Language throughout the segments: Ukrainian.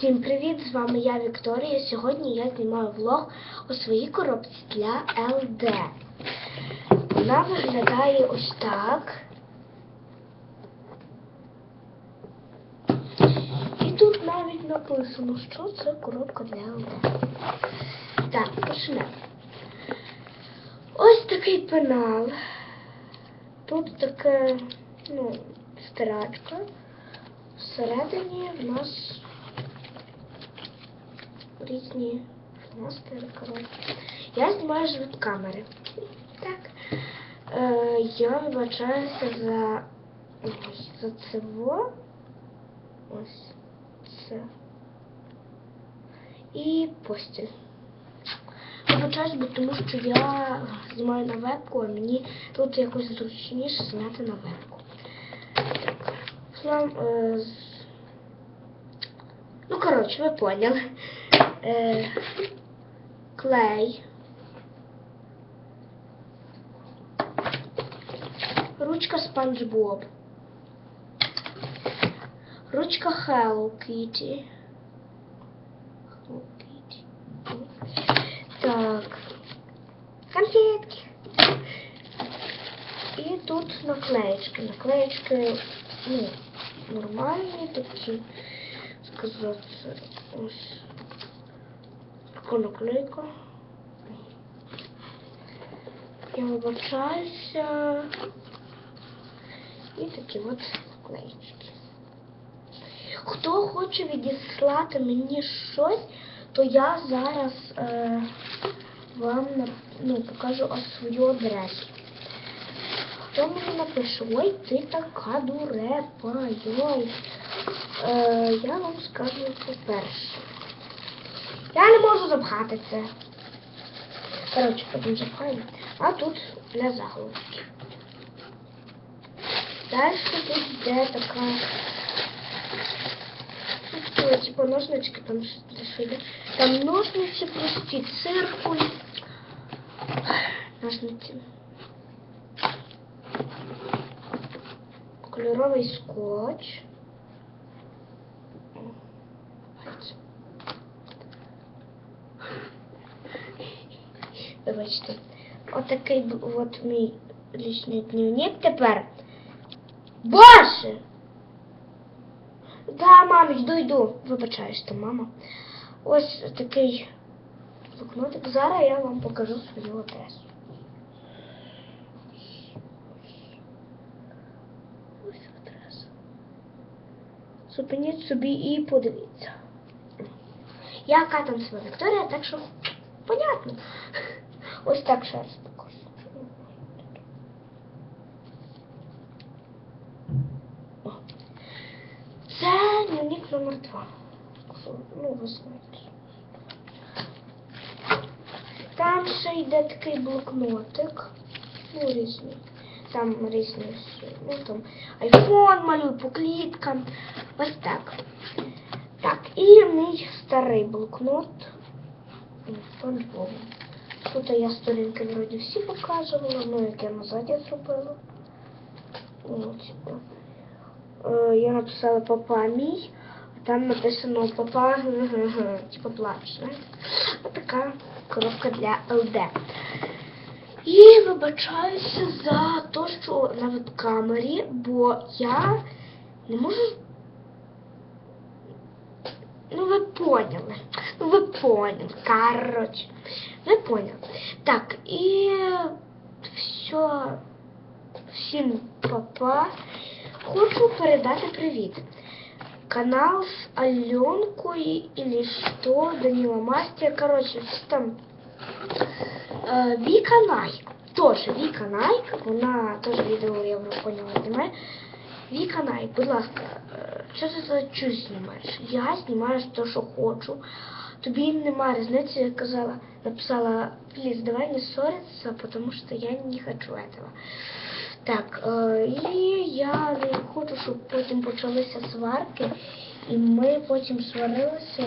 Всім привіт! З вами я Вікторія. Сьогодні я знімаю влог у своїй коробці для ЛД. Вона виглядає ось так. І тут навіть написано, що це коробка для ЛД. Так, почнемо. Ось такий пенал. Тут таке, ну, стирачка. Всередині в нас різні фломастери, коротше. Я знімаю ж камери. Так. Е, я вибачаюся за ось за цього. Ось це. І постіль. Вибачаюсь, бо тому що я знімаю на вебку, а мені тут якось зручніше зняти на вебку. Так. Слам, е, Ну, коротше, ви поняли. Е, клей. Ручка Спанч Боб. Ручка Hello Kitty. Hello Kitty. Так. Конфетки. І тут наклеечки. Наклеечки, ну, нормальні такі. Сказати, ось така наклейка. Я вибачаюся. І такі от наклеїчки. Хто хоче відіслати мені щось, то я зараз е, вам ну, покажу свою адресу. Хто мені напише, ой, ти така дурепа, йой. Е, я вам скажу по-перше. Я не можу запхати це. Коротше, потім запхаємо. А тут для заголовки. Далі тут йде така. Ну, типу ножнички, там щось. Там ножниці прості, циркуль. Ножниці. Кольоровий скотч. Вибачте. Отакий от мій лічний дневник тепер. Боже! Да, мам, йду, йду. Вибачаюсь, там мама. Ось такий блокнотик. Зараз я вам покажу свою адресу. Ось адреса. Зупиніть собі і подивіться. Я Катанцева Вікторія, так що понятно. Ось так ще раз покажу. Це дневник номер два. Ну, ви знаєте. Там ще йде такий блокнотик. Ну, різні. Там різні всі. Ну, там айфон малюю по кліткам. Ось так. Так, і мій старий блокнот. Спанч. Тут я сторінки вроді всі показувала, ну як я назад я зробила. Е, я написала папа мій, а там написано папа, г-г-г, типу плач, така коробка для ЛД. І вибачаюся за те, що на веб-камері, бо я не можу. Ну, ви поняли. Ну, ви поняли. Короче. Ви поняли. Так, і все. Всім папа. Хочу передати привіт. Канал с Аленкой или что, Данила Мастер, короче, там е, Віка Найк. Тоже Віка Найк, вона теж відео, я вже поняла, знімає. Віка Найк, будь ласка, що ти за чусь знімаєш? Я знімаю те, що хочу. Тобі немає різниці, я казала, написала, плиз, давай не ссориться, потому что я не хочу этого. Так, е, і я не хочу, щоб потім почалися сварки, і ми потім сварилися.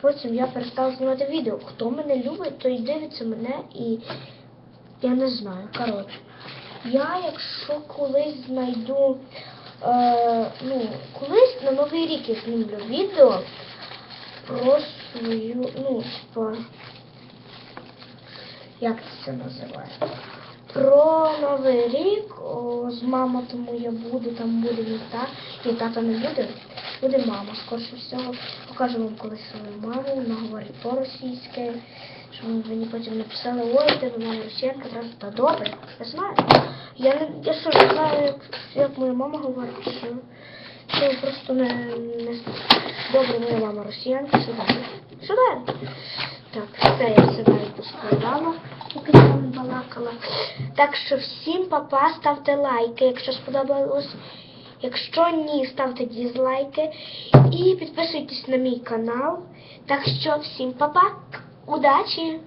Потім я перестала знімати відео. Хто мене любить, той дивиться мене і я не знаю. Коротше, я якщо колись знайду, е, ну, колись на Новий рік я знімлю відео, про свою, ну, типа, як це називається? Про Новий рік о, з мамою тому я буду, там буде мій тато, і тата не буде, буде мама, скорше всього. Покажу вам колись свою маму, вона говорить по-російськи, ви мені потім написали, ой, ти мене росіянка, треба та добре, я знаю. Я не я що ж знаю, як, як моя мама говорить, що, що просто не, не знаю. Добре, моя мама росіянка, все. Все далі. Так, це я все поскладала, поки я вам балакала. Так що всім папа, ставте лайки, якщо сподобалось. Якщо ні, ставте дізлайки і підписуйтесь на мій канал. Так що всім папа, удачі!